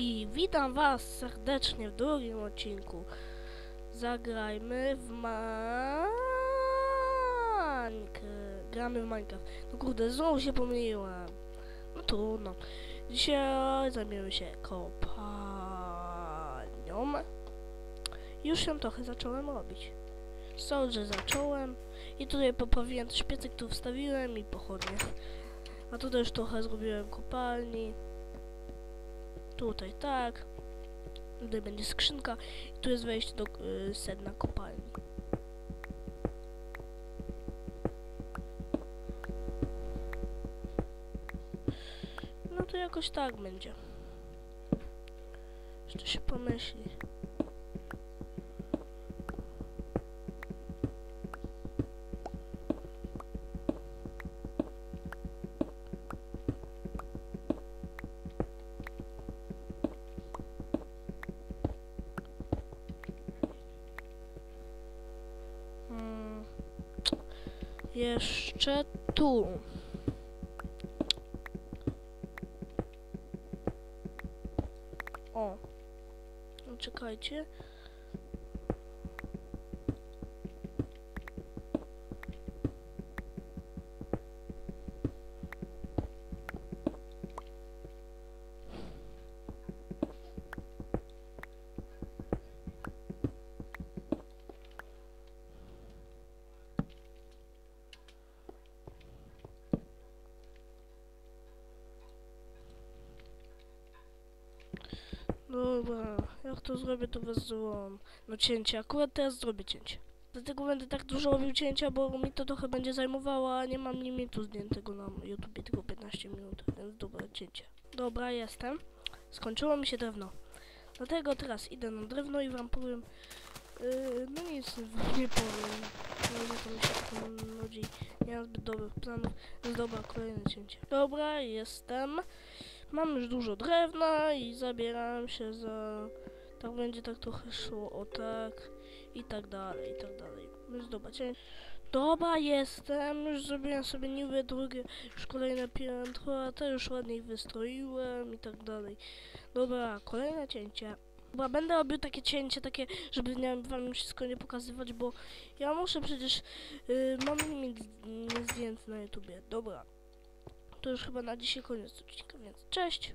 i witam was serdecznie w drugim odcinku. Zagrajmy w Minecraft. Gramy w Minecraft. No kurde, znowu się pomyliłem. No trudno. Dzisiaj zajmiemy się kopalnią. Już ją trochę zacząłem robić. Że zacząłem. I tutaj poprawiłem też piecek, tu wstawiłem i pochodnie. A tutaj już trochę zrobiłem kopalni. Tutaj tak. Tutaj będzie skrzynka. I tu jest wejście do y, sedna kopalni. No to jakoś tak będzie. Jeszcze się pomyśli. Jeszcze tu. O. No, Czekajcie. Dobra, jak to zrobię, to was złam. No cięcie, akurat teraz zrobię cięcie. Dlatego będę tak dużo robił cięcia, bo mi to trochę będzie zajmowało, a nie mam limitu zdjętego na YouTubie, tylko 15 minut, więc dobra, cięcie. Dobra, jestem. Skończyło mi się drewno. Dlatego teraz idę na drewno i wam powiem... Yy, no nic nie powiem. No, to mi się nudzi. Nie mam zbyt dobrych planów. Dobra, kolejne cięcie. Dobra, jestem. Mam już dużo drewna i zabieram się za... Tak będzie tak trochę szło, o tak. I tak dalej, i tak dalej. Więc dobra, cię... Jestem. Już zrobiłem sobie niby drugie, już kolejne piętro, a to już ładniej wystroiłem i tak dalej. Dobra, kolejne cięcie. Chyba będę robił takie cięcie, takie, żeby nie, wam wszystko nie pokazywać, bo ja muszę przecież... Yy, mam limit nie zdjęty na YouTubie. Dobra. To już chyba na dzisiaj koniec odcinka, więc cześć!